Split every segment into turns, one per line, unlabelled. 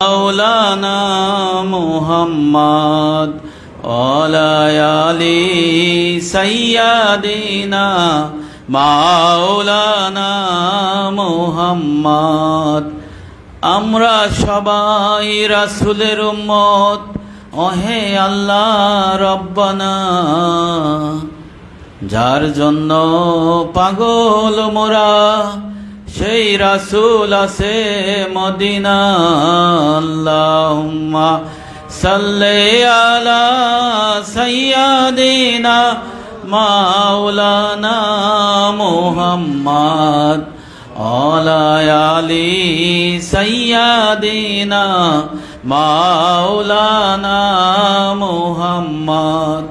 مولانا محمد وعلى آل سيدنا মাওলানা মোহাম্মদ আমরা সবাই রাসুলের উম্মত ওহে আল্লাহ রব্বানা যার জন্য পাগল মোরা সেই রাসুল আছে মদিনা, আল্লাহুম্মা সাল্লি আলা সাইয়্যিদিনা মাওলানা মুহাম্মদ, আলা আলি সাইয়্যিদিনা মাওলানা মুহাম্মদ।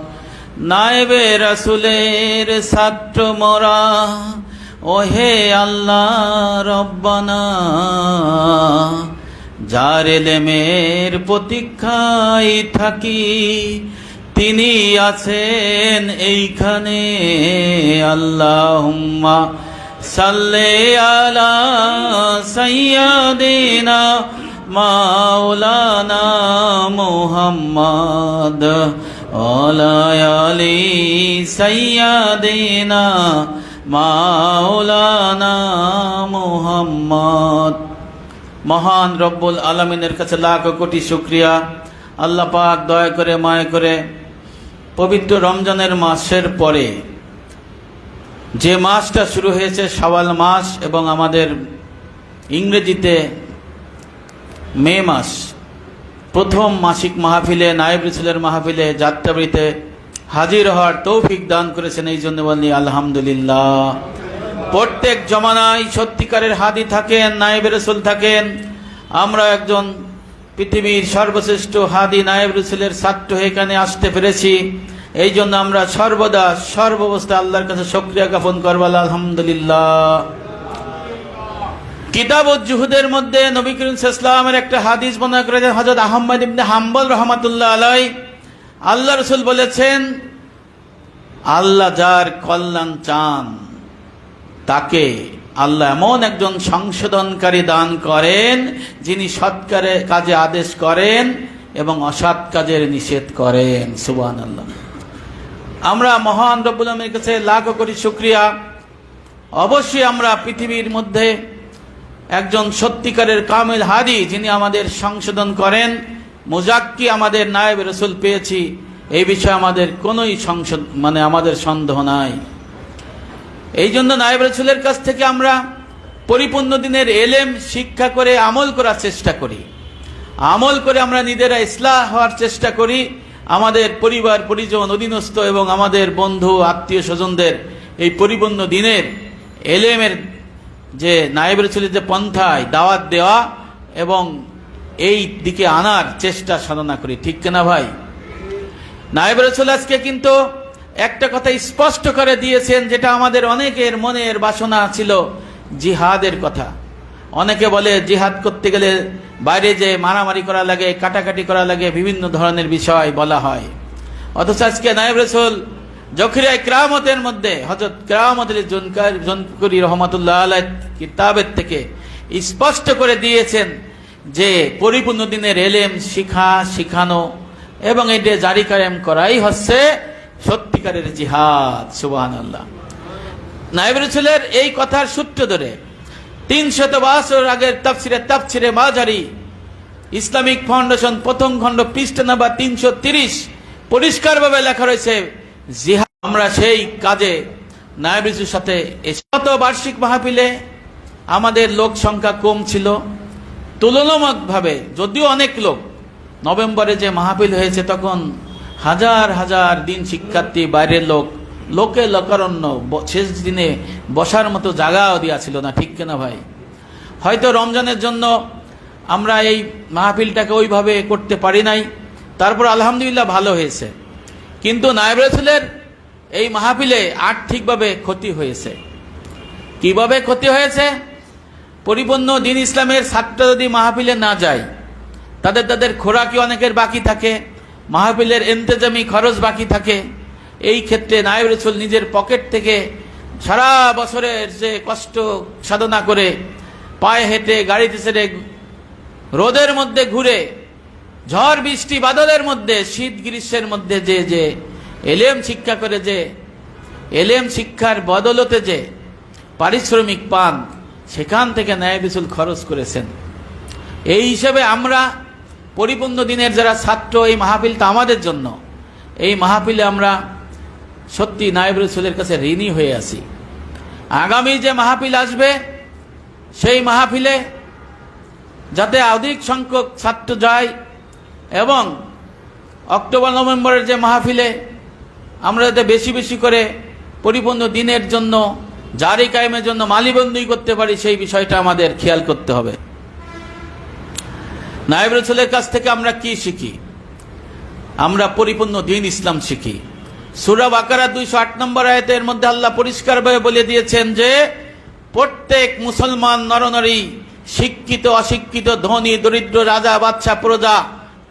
নাইবে রাসুলের ছাত্র মোরা ওহে আল্লাহ রব্বানা, যার এলেমের প্রতীক্ষায় থাকি, তিনি আছেন এইখানে। আল্লাহুম্মা সাল্লে আলা সাইয়্যিদিনা মাওলানা মুহাম্মদ আলা আলি সাইয়্যিদিনা মাওলানা মুহাম্মদ। মহান রব্বুল আলমিনের কাছে লাখ কোটি শুক্রিয়া। আল্লাহ পাক দয়া করে, মায়া করে পবিত্র রমজানের মাসের পরে যে মাসটা শুরু হয়েছে শাওয়াল মাস এবং আমাদের ইংরেজিতে মে মাস, প্রথম মাসিক মাহফিলে, নায়েব রসুলের মাহফিলে, যাত্রাবাড়িতে হাজির হওয়ার তৌফিক দান করেছেন এই জন্য বলি আলহামদুলিল্লাহ। প্রত্যেক জমানায় সত্যিকারের হাদি থাকেন, নায়েব রসুল থাকেন। আমরা একজন পৃথিবীর সর্বশ্রেষ্ঠ হাদি, নায়েব রসুলের ছাত্র এখানে আসতে পেরেছি। এই জন্য আমরা সর্বদা, সর্বাবস্থা আল্লাহর কাছে সক্রিয়া জ্ঞাপন করবাল আলহামদুলিল্লাহ। কিতাব জুহুদের মধ্যে নবী করিম ইসলামের একটা হাদিস বর্ণনা করেছেন হজরত আহম্মদ ইবনে হাম্বল রহমাতুল্লাহ আলাই আল্লাহ রসুল বলেছেন আল্লাহ যার কল্যাণ চান, তাকে আল্লাহ এমন একজন সংশোধনকারী দান করেন, যিনি সৎকারে কাজে আদেশ করেন এবং অসৎ কাজের নিষেধ করেন। সুবান আল্লাহ আমরা মহান রব্বুল কাছে লাখ করি শুক্রিয়া। অবশ্যই আমরা পৃথিবীর মধ্যে একজন সত্যিকারের কামিল হাদি, যিনি আমাদের সংশোধন করেন, মুজাক্কি আমাদের নায়েব রসুল পেয়েছি। এই বিষয়ে আমাদের কোনোই সংশোধ মানে আমাদের সন্দেহ নাই। এই জন্য নায়েব রসুলের কাছ থেকে আমরা পরিপূর্ণ দিনের এলেম, শিক্ষা করে আমল করার চেষ্টা করি। আমল করে আমরা নিজেরা ইসলাহ হওয়ার চেষ্টা করি। আমাদের পরিবার, পরিজন, অধীনস্থ এবং আমাদের বন্ধু, আত্মীয় স্বজনদের এই পরিপূর্ণ দিনের এলেমের যে নায়েব রসুলের যে পন্থায় দাওয়াত দেওয়া এবং এই দিকে আনার চেষ্টা সাধনা করি। ঠিক কিনা ভাই? নায়েব রসুল আজকে কিন্তু একটা কথা স্পষ্ট করে দিয়েছেন, যেটা আমাদের অনেকের মনের বাসনা ছিল, জিহাদের কথা। অনেকে বলে জিহাদ করতে গেলে বাইরে যে মারামারি করা লাগে, কাটাকাটি করা লাগে, বিভিন্ন ধরনের বিষয় বলা হয়। অথচ আজকে নায়েব রসুল জখিরা ক্রামতের মধ্যে হজরত ক্রামতের জনকার, জনকরি রহমতুল্লাহ আলাই কিতাবের থেকে স্পষ্ট করে দিয়েছেন যে পরিপূর্ণ দিনের এলেম শিখা, শিখানো এবং এটা জারি কায়েম করাই হচ্ছে সত্যিকারের জিহাদ সুবাহান আল্লাহ নায়েব রসুলের এই কথার সূত্র ধরে তিনশত বছর আগের তাফসিরে তাফসিরে মাঝারি ইসলামিক ফাউন্ডেশন প্রথম খণ্ড পৃষ্ঠ নাম্বার তিনশো তিরিশ পরিষ্কারভাবে লেখা রয়েছে, জিহাদ আমরা সেই কাজে নায়েব সাথে শত বার্ষিক মাহফিলে আমাদের লোক সংখ্যা কম ছিল। তুলনামূলকভাবে যদিও অনেক লোক নভেম্বরে যে মাহফিল হয়েছে, তখন হাজার হাজার দিন শিক্ষার্থী, বাইরের লোক, লোকে লোকারণ্য শেষ দিনে বসার মতো জায়গাও দেওয়া ছিল না, ঠিক কিনা ভাই? হয়তো রমজানের জন্য আমরা এই মাহফিলটাকে ওইভাবে করতে পারি নাই, তারপর আলহামদুলিল্লাহ ভালো হয়েছে। কিন্তু নায়েব রসুলের এই মাহফিলে আর্থিকভাবে ক্ষতি হয়েছে। কীভাবে ক্ষতি হয়েছে? পরিপূর্ণ দিন ইসলামের ছাত্র যদি মাহফিলে না যায় তাদের তাদের খোরাকি অনেকের বাকি থাকে, মাহফিলের এন্তেজামি খরচ বাকি থাকে। এই ক্ষেত্রে নায়েব রসুল নিজের পকেট থেকে সারা বছরের যে কষ্ট সাধনা করে পায়ে হেঁটে, গাড়িতে ছেড়ে রোদের মধ্যে ঘুরে, ঝড়, বৃষ্টি, বাদলের মধ্যে, শীত, গ্রীষ্মের মধ্যে যে যে, এলেম শিক্ষা করে যে, এলেম শিক্ষার বদলতে যে পারিশ্রমিক পান, সেখান থেকে ন্যায় বিচুল খরচ করেছেন। এই হিসেবে আমরা পরিপূর্ণ দিনের যারা ছাত্র এই মাহফিলটা আমাদের জন্য, এই মাহফিলে আমরা সত্যি নায়েব রসুলের কাছে ঋণী হয়ে আছি। আগামী যে মাহফিল আসবে, সেই মাহফিলে যাতে অধিক সংখ্যক ছাত্র যায় এবং অক্টোবর, নভেম্বরের যে মাহফিলে আমরা যাতে বেশি বেশি করে পরিপূর্ণ দিনের জন্য, জারি কায়েমের জন্য মালিবন্দি করতে পারি, সেই বিষয়টা আমাদের খেয়াল করতে হবে। নায়েব রসুলের কাছ থেকে আমরা কি শিখি? আমরা পরিপূর্ণ দিন ইসলাম শিখি। সুরা বাকারা দুইশো আট নম্বর আয়তের মধ্যে আল্লাহ পরিষ্কারভাবে বলে দিয়েছেন যে, প্রত্যেক মুসলমান নরনারী, শিক্ষিত, অশিক্ষিত, ধনী, দরিদ্র, রাজা, বাদশা, প্রজা,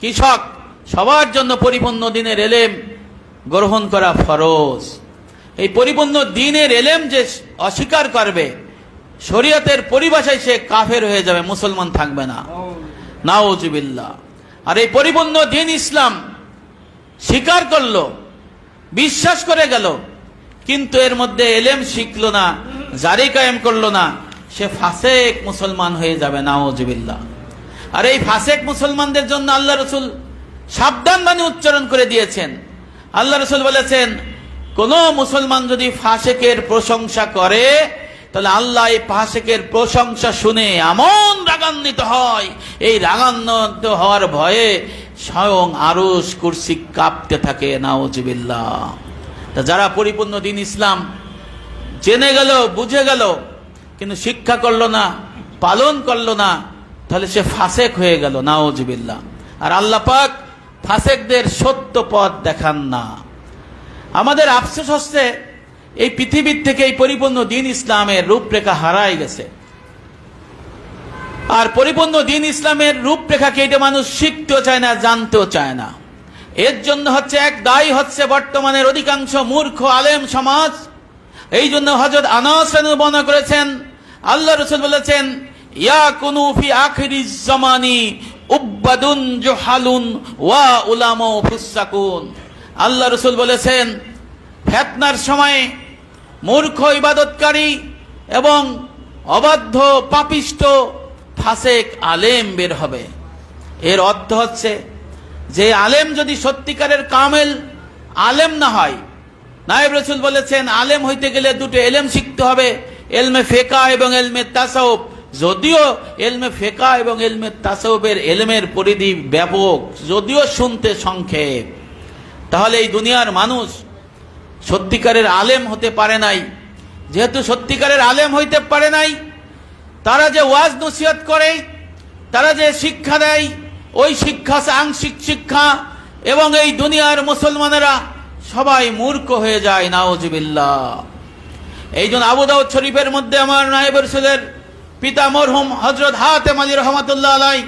কৃষক, সবার জন্য পরিপূর্ণ দিনের এলেম গ্রহণ করা ফরজ। এই পরিপূর্ণ দিনের এলেম যে অস্বীকার করবে, শরীয়তের পরিভাষায় সে কাফের হয়ে যাবে, মুসলমান থাকবে না। নাওজুবিল্লাহ আর এই পরিপূর্ণ দিন ইসলাম স্বীকার করল, বিশ্বাস করে গেল, কিন্তু এর মধ্যে এলেম শিখলো না, জারি কায়েম করল না, সে ফাসেক মুসলমান হয়ে যাবে নাওজুবিল্লাহ আর এই ফাসেক মুসলমানদের জন্য আল্লাহ রসুল সাবধান বাণী উচ্চারণ করে দিয়েছেন। আল্লাহ রসুল বলেছেন, কোন মুসলমান যদি ফাসেকের প্রশংসা করে তাহলে আল্লাহ এই ফাসেকের প্রশংসা শুনে এমন রাগান্বিত হয়। এই রাগান্বিত হওয়ার ভয়ে স্বয়ং আরস কুর্সি কাঁপতে থাকে নাওজিবিল্লাহ তা যারা পরিপূর্ণ দিন ইসলাম, জেনে গেল, বুঝে গেল, কিন্তু শিক্ষা করল না, পালন করল না, তাহলে সে ফাসেক হয়ে গেল নাওজিবিল্লাহ আর আল্লাহ পাক ফাসেকদের সত্য পথ দেখান না। আমাদের আফসোস হচ্ছে এই পৃথিবীর থেকে এই পরিপূর্ণ দিন ইসলামের রূপরেখা হারাই গেছে। আর পরিপূর্ণ দিন ইসলামের রূপরেখাকে এটা মানুষ শিখতেও চায় না, জানতেও চায় না। এর জন্য হচ্ছে এক দায়ী হচ্ছে বর্তমানের অধিকাংশ মূর্খ আলেম সমাজ। এই জন্য হজরত আনাস বর্ণনা করেছেন, আল্লাহ রসুল বলেছেন, ইয়া কুনু ফি আখিরি উব্বাদুন জোহালুন ওয়া উলামা ফুসাকুন আল্লাহ রসুল বলেছেন ফেতনার সময়ে মূর্খ ইবাদতকারী এবং অবাধ্য পাপিষ্ট ফাসেক আলেম বের হবে। এর অর্থ হচ্ছে, যে আলেম যদি সত্যিকারের কামেল আলেম না হয়, নায়েব রসুল বলেছেন, আলেম হইতে গেলে দুটো এলেম শিখতে হবে, এলমে ফেকা এবং এলমে তাসাউফ। যদিও এলমে ফেকা এবং এলমে তাসাউফের এলমের পরিধি ব্যাপক, যদিও শুনতে সংক্ষেপ। তাহলে এই দুনিয়ার মানুষ সত্যিকারের আলেম হতে পারে নাই। যেহেতু সত্যিকারের আলেম হইতে পারে নাই, তারা যে ওয়াজ নসিহত করে, তারা যে শিক্ষা দেয়, ওই শিক্ষা আংশিক শিক্ষা এবং এই দুনিয়ার মুসলমানেরা সবাই মূর্খ হয়ে যায় নাওজিবিল্লাহ এই জন্য আবু দাউদ শরীফের মধ্যে আমার নায়েবের ছেলের পিতা মরহুম হজরত হাতেম আলী রহমতুল্লাহ আলাই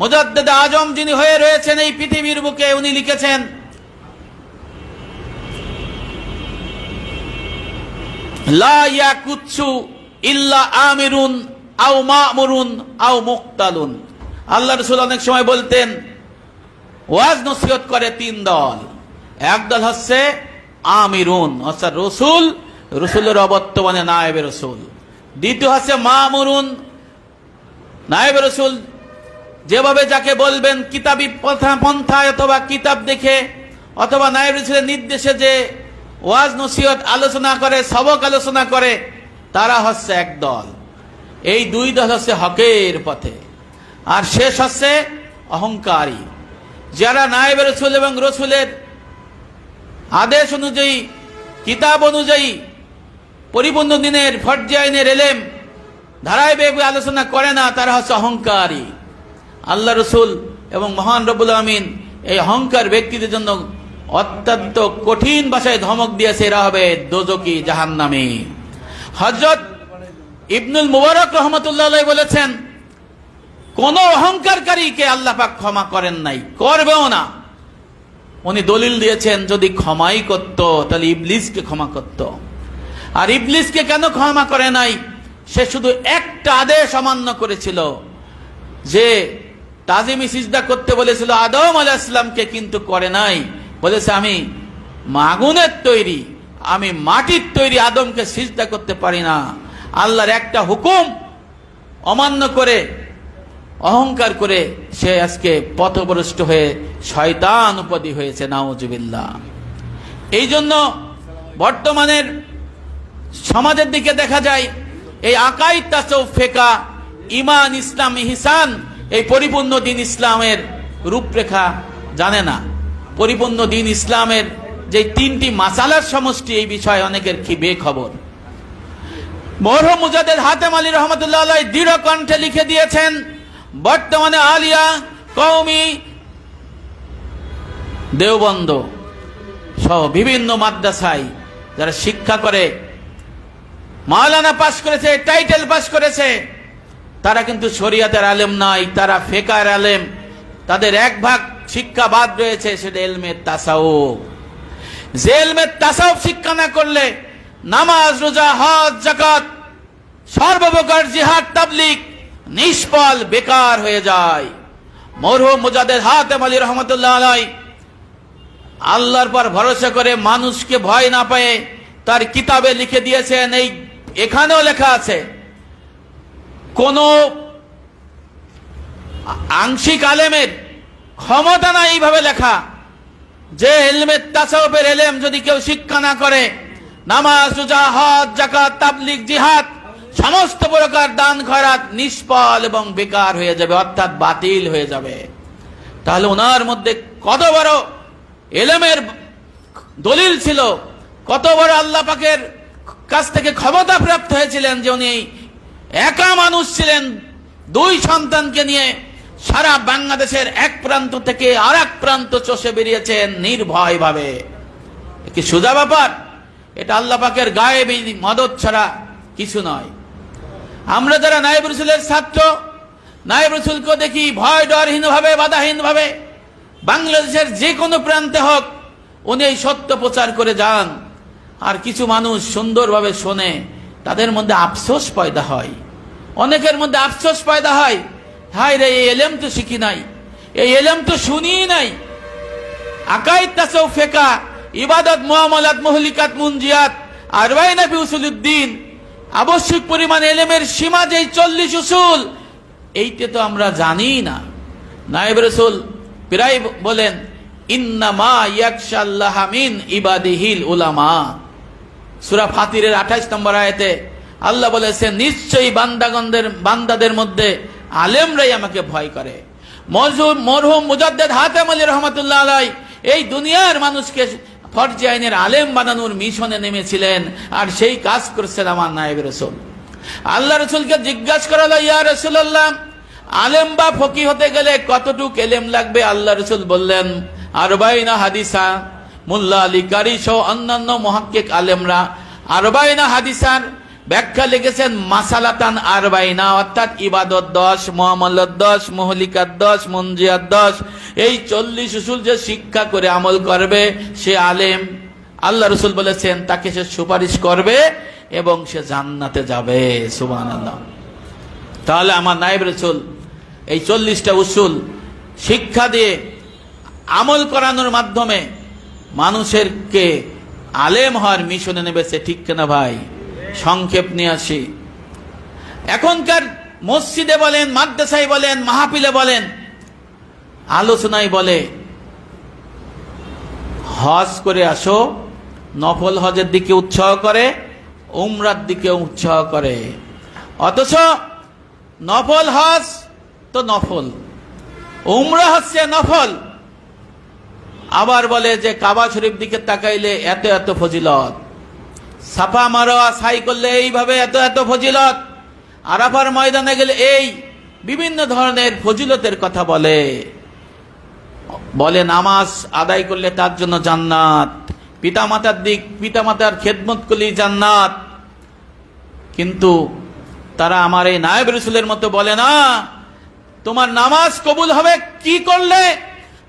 মুজাদ্দেদ আজম যিনি হয়ে রয়েছেন এই পৃথিবীর বুকে, উনি লিখেছেন লা ইয়াকুৎসু ইল্লা আমিরুন আও মামুরুন আও মুক্তালুন। আল্লাহ রসুল অনেক সময় বলতেন, ওয়াজ নসিহত করে তিন দল। এক দল হচ্ছে আমিরুন, অর্থাৎ রসুল, রসুলের অবর্তমানে নায়েবে রসুল। দ্বিতীয় হচ্ছে মামুরুন, নায়েবে রসুল। যেভাবে যাকে বলবেন, কিতাবি পন্থা- পন্থায় অথবা কিতাব দেখে, অথবা নায়েব রসুলের নির্দেশে যে ওয়াজ নসিহত আলোচনা করে, সবক আলোচনা করে, তারা হচ্ছে এক দল। এই দুই দল হচ্ছে হকের পথে। আর শেষ হচ্ছে অহংকারী। যারা নায়েব রসুল এবং রসুলের আদেশ অনুযায়ী, কিতাব অনুযায়ী পরিপূর্ণ দিনের ফর্জাইনের এলেম ধারাবাহিক আলোচনা করে না, তারা হচ্ছে অহংকারী। আল্লাহ রসুল এবং মহান রবুল আমিন এই অহংকার ব্যক্তিদের জন্য অত্যন্ত কঠিন ভাষায় ধমক দিয়েছে এরা হবে দোজকি জাহান্নামী। হজরত ইবনুল মুবারক রহমতুল্লাহ বলেছেন, কোন অহংকারকারীকে আল্লাহ ক্ষমা করেন নাই, করবেও না। উনি দলিল দিয়েছেন, যদি ক্ষমাই করত, তাহলে ইবলিসকে ক্ষমা করত। আর ইবলিসকে কেন ক্ষমা করে নাই? সে শুধু একটা আদেশ অমান্য করেছিল, যে তাজিমি সিজদা করতে বলেছিল, আদম আলাইসলামকে কিন্তু করে নাই। বলেছে, আমি মাগুনের তৈরি, আমি মাটির তৈরি আদমকে সিজদা করতে পারি না। আল্লাহর একটা হুকুম অমান্য করে, অহংকার করে সে আজকে পথভ্রষ্ট হয়ে শয়তান উপাধি হয়েছে, নাউজুবিল্লাহ। এই জন্য বর্তমানের সমাজের দিকে দেখা যায়, এই আকাই তাসৌ ফেকা ইমান ইসলাম, ইহিসান, এই পরিপূর্ণ দিন ইসলামের রূপরেখা জানে না। পরিপূর্ণ দিন ইসলামের যে তিনটি মাসালার সমষ্টি, এই বিষয়ে অনেকের কি বেখবর। মরহম মুজাদের হাতেম আলী রহমতুল্লাহ দৃঢ় কণ্ঠে লিখে দিয়েছেন, বর্তমানে আলিয়া কৌমি দেওবন্দ সহ বিভিন্ন মাদ্রাসায় যারা শিক্ষা করে, মাওলানা পাশ করেছে, টাইটেল পাশ করেছে, তারা কিন্তু শরিয়াতের আলেম নয়, তারা ফেকার আলেম, তাদের এক ভাগ শিক্ষা বাদ রয়েছে সেটা এলমের তাসাউফ। যে এলমের তাসাউফ শিক্ষা না করলে নামাজ, রোজা, হজ জাকাত সর্বপ্রকার জিহাদ তাবলিক নিষ্ফল, বেকার হয়ে যায়। মরহুম মুজাদের হাতেম আলী রহমতুল্লাহ আলাই আল্লাহর পর ভরসা করে মানুষকে ভয় না পেয়ে তার কিতাবে লিখে দিয়েছেন, এই এখানেও লেখা আছে, কোন আংশিক আলেমের ক্ষমতা না এইভাবে লেখা। যে এলমের তাসাউফের এলেম যদি কেউ শিক্ষা না করে, নামাজ, রোজা, হজ জাকাত তাবলিগ, জিহাদ, সমস্ত প্রকার দান খয়রাত নিষ্ফল এবং বেকার হয়ে যাবে, অর্থাৎ বাতিল হয়ে যাবে। তাহলে ওনার মধ্যে কত বড় এলেমের দলিল ছিল, কত বড় আল্লাহ পাকের কাছ থেকে ক্ষমতা প্রাপ্ত হয়েছিলেন যে উনি একা মানুষ ছিলেন, দুই সন্তানকে নিয়ে সারা বাংলাদেশের এক প্রান্ত থেকে আর এক প্রান্ত চষে বেরিয়েছেন নির্ভয় ভাবে কি সোজা ব্যাপার? এটা আল্লাহ পাকের গায়ে মদত ছাড়া কিছু নয়। আমরা যারা নায়েব রসুলের ছাত্র, নায়েব রসুলকে দেখি ভয় ডরহীন ভাবে বাধাহীন ভাবে বাংলাদেশের যে কোনো প্রান্তে হোক, উনি এই সত্য প্রচার করে যান। আর কিছু মানুষ সুন্দরভাবে শোনে, তাদের মধ্যে আফসোস পয়দা হয়। অনেকের মধ্যে আফসোস পয়দা হয় হাই রে, এই এলেম তো শিখি নাই। এই এলেম তো শুনি নাই। আকাই তাসৌ ফেকা, ইবাদত মুআমালাত মুহলিকাত মুনজিয়াত আরবাই নবী উসুলুদ্দিন, আবশ্যক পরিমাণ এলেমের সীমা যেই চল্লিশ উসুল, এইতে তো আমরা জানি না। নায়েব রসুল প্রায় বলেন, ইন্নামা ইয়াকশাল্লাহ মিন ইবাদিহিল উলামা। সুরা ফাতিরের আঠাইশ নম্বর আয়তে আল্লাহ বলেছেন, নিশ্চয়ই বান্দাগণদের, বান্দাদের মধ্যে আলেমরাই আমাকে ভয় করে। মরহুম মুজাদ্দেদ হাতেম আলী রহমতুল্লাহ আলাই এই দুনিয়ার মানুষকে ফরজি আইনের আলেম বানানোর মিশনে নেমেছিলেন আর সেই কাজ করছেন আমার নায়েব রসুল। আল্লাহ রসুলকে জিজ্ঞাসা করা হলো, ইয়া রসুল্লাহ আলেম বা ফকি হতে গেলে কতটুক এলেম লাগবে? আল্লাহ রসুল বললেন, আরবাইনা হাদিসা, মুল্লা আলী কারি সহ অন্যান্য মহাক্কিক আলেমরা আরবাইনা হাদিসার ব্যাখ্যা লিখেছেন, মাসালাতান আরবাইনা, অর্থাৎ ইবাদত দশ মোহাম্মদ দশ মহলিকার দশ মঞ্জিয়ার দশ। এই চল্লিশ উসুল যে শিক্ষা করে আমল করবে, সে আলেম। আল্লাহ রসুল বলেছেন, তাকে সে সুপারিশ করবে এবং সে জান্নাতে যাবে। সুবান আল্লাহ তাহলে আমার নায়েব রসুল, এই চল্লিশটা উসুল শিক্ষা দিয়ে আমল করানোর মাধ্যমে মানুষেরকে আলেম হওয়ার মিশনে নেবেছে, ঠিক কেনা ভাই? সংক্ষেপ নিয়ে আসি। এখনকার মসজিদে বলেন, মাদ্রাসায় বলেন, মাহফিলে বলেন, আলোচনায় বলে, হজ করে আসো, নফল হজের দিকে উৎসাহ করে, উমরার দিকে উৎসাহ করে। অথচ নফল হজ তো নফল, উমরা হচ্ছে নফল। আবার বলে যে কাবা শরীফ দিকে তাকাইলে এত এত ফজিলত। সাফা মারোয়া সাই করলে এইভাবে এত এত ফজিলত। আরাফার ময়দানে গেলে এই বিভিন্ন ধরনের ফজিলতের কথা বলে। বলে, নামাজ আদায় করলে তার জন্য জান্নাত। পিতামাতার দিক, পিতামাতার খেদমত করলেই জান্নাত। কিন্তু তারা আমার এই নায়ব রসুলের মতো বলে না, তোমার নামাজ কবুল হবে, কি করলে?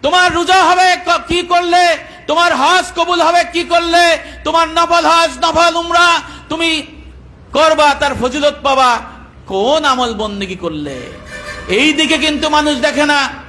তোমার রোজা হবে কি করলে? তোমার হজ কবুল হবে কি করলে? তোমার নফল হজ, নফল উমরা। তুমি করবা, তার ফজিলত পাবা। কোন আমল বন্দিগি করলে? এই দিকে কিন্তু মানুষ দেখে না।